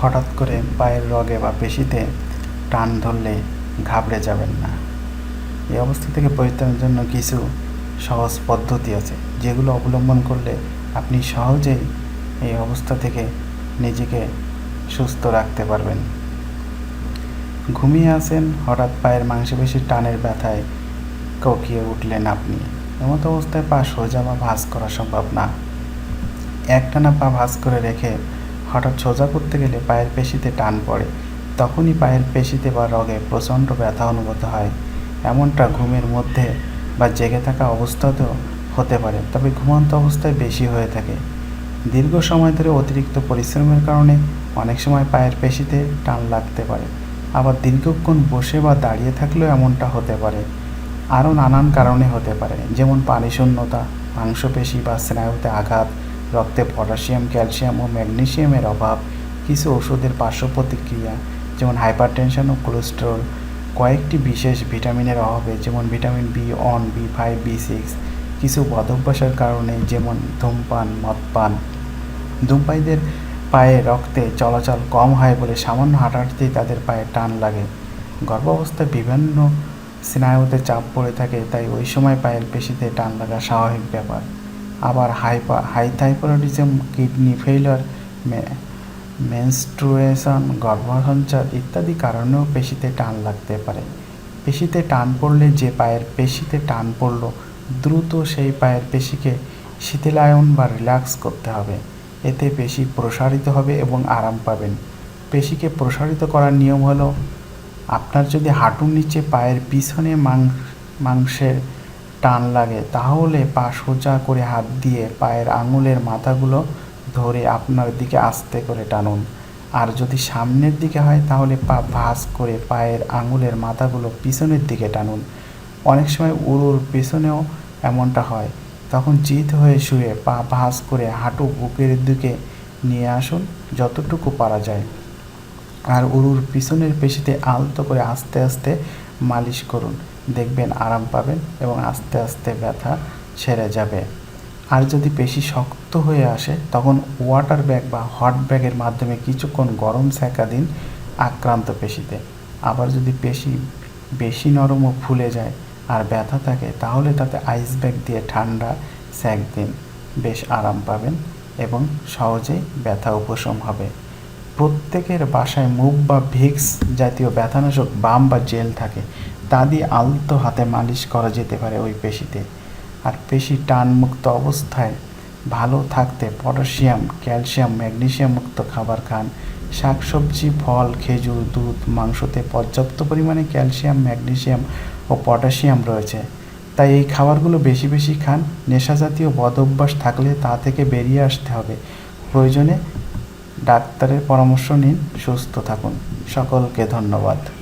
হঠাৎ করে পায়ের রগে বা পেশিতে টান ধরলে ঘাবড়ে যাবেন না। এই অবস্থা থেকে পরিত্রাণের জন্য কিছু সহজ পদ্ধতি আছে, যেগুলো অবলম্বন করলে আপনি সহজেই এই অবস্থা থেকে নিজেকে সুস্থ রাখতে পারবেন। ঘুমিয়ে আছেন, হঠাৎ পায়ের মাংসপেশির টানের ব্যথায় ককিয়ে উঠলেন আপনি। এমত অবস্থায় পা সোজা বা ভাঁজ করা সম্ভব না। একটানা পা ভাঁজ করে রেখে হঠাৎ সোজা করতে গেলে পায়ের পেশিতে টান পড়ে। তখনই পায়ের পেশিতে বা রগে প্রচণ্ড ব্যথা অনুভূত হয়। এমনটা ঘুমের মধ্যে বা জেগে থাকা অবস্থাতেও হতে পারে, তবে ঘুমন্ত অবস্থায় বেশি হয়ে থাকে। দীর্ঘ সময় ধরে অতিরিক্ত পরিশ্রমের কারণে অনেক সময় পায়ের পেশিতে টান লাগতে পারে। আবার দীর্ঘক্ষণ বসে বা দাঁড়িয়ে থাকলেও এমনটা হতে পারে। আরও নানান কারণে হতে পারে, যেমন পানি শূন্যতা মাংসপেশি বা স্নায়ুতে আঘাত রক্তে পটাশিয়াম, ক্যালসিয়াম ও ম্যাগনেশিয়ামের অভাব, কিছু ওষুধের পার্শ্ব প্রতিক্রিয়া, যেমন হাইপারটেনশন ও কোলেস্টেরল, কয়েকটি বিশেষ ভিটামিনের অভাবে, যেমন vitamin B one, B five, B six, কিছু বদভ্যাসের কারণে, যেমন ধূমপান, মদপান। ধূমপায়ীদের পায়ে রক্তে চলাচল কম হয় বলে সামান্য হাঁটাহাঁটিতেই তাদের পায়ে টান লাগে। গর্ভাবস্থায় বিভিন্ন স্নায়ুতে চাপ পড়ে থাকে, তাই ওই সময় পায়ের পেশিতে টান লাগা স্বাভাবিক ব্যাপার। আবার হাইপা হাইথাইপোরোডিজম কিডনি ফেইলার মেনস্ট্রুয়েশন গর্ভসঞ্চার ইত্যাদি কারণেও পেশিতে টান লাগতে পারে। পেশিতে টান পড়লে যে পায়ের পেশিতে টান পড়ল, দ্রুত সেই পায়ের পেশিকে শিথিলায়ন বা রিল্যাক্স করতে হবে। এতে পেশি প্রসারিত হবে এবং আরাম পাবেন। পেশিকে প্রসারিত করার নিয়ম হলো, আপনার যদি হাঁটুর নিচে পায়ের পিছনে মাংসের টান লাগে। তাহলে পা সোজা করে হাত দিয়ে পায়ের আঙুলের মাথাগুলো ধরে আপনার দিকে আস্তে করে টানুন। আর যদি সামনের দিকে হয়, তাহলে পা ভাঁজ করে পায়ের আঙুলের মাথাগুলো পিছনের দিকে টানুন। অনেক সময় উড়ুর পিছনেও এমনটা হয়। তখন চিত হয়ে শুয়ে পা ভাঁজ করে হাঁটু বুকের দিকে নিয়ে আসুন যতটুকু পারা যায়। আর উরুর পিছনের পেশিতে আলতো করে আস্তে আস্তে মালিশ করুন। দেখবেন আরাম পাবেন এবং আস্তে আস্তে ব্যথা ছেড়ে যাবে। আর যদি পেশি শক্ত হয়ে আসে, তখন ওয়াটার ব্যাগ বা হট ব্যাগের মাধ্যমে কিছুক্ষণ গরম সেকা দিন আক্রান্ত পেশিতে। আবার যদি পেশি বেশি নরম ও ফুলে যায় আর ব্যথা থাকে, তাহলে তাতে আইস ব্যাগ দিয়ে ঠান্ডা সেক দিন। বেশ আরাম পাবেন এবং সহজেই ব্যথা উপশম হবে। প্রত্যেকের বাসায় মুভ বা ভিক্স জাতীয় ব্যথানাশক বাম বা জেল থাকে। তা দিয়ে আলতো হাতে মালিশ করা যেতে পারে ওই পেশিতে। আর পেশি টানমুক্ত অবস্থায় ভালো থাকতে পটাশিয়াম, ক্যালসিয়াম, ম্যাগনেশিয়াম মুক্ত খাবার খান। শাকসবজি, ফল, খেজুর, দুধ, মাংসতে পর্যাপ্ত পরিমাণে ক্যালসিয়াম, ম্যাগনেশিয়াম ও পটাশিয়াম রয়েছে। তাই এই খাবারগুলো বেশি বেশি খান। নেশা জাতীয় বদ অভ্যাস থাকলে তা থেকে বেরিয়ে আসতে হবে। প্রয়োজনে ডাক্তারের পরামর্শ নিন। সুস্থ থাকুন। সকলকে ধন্যবাদ।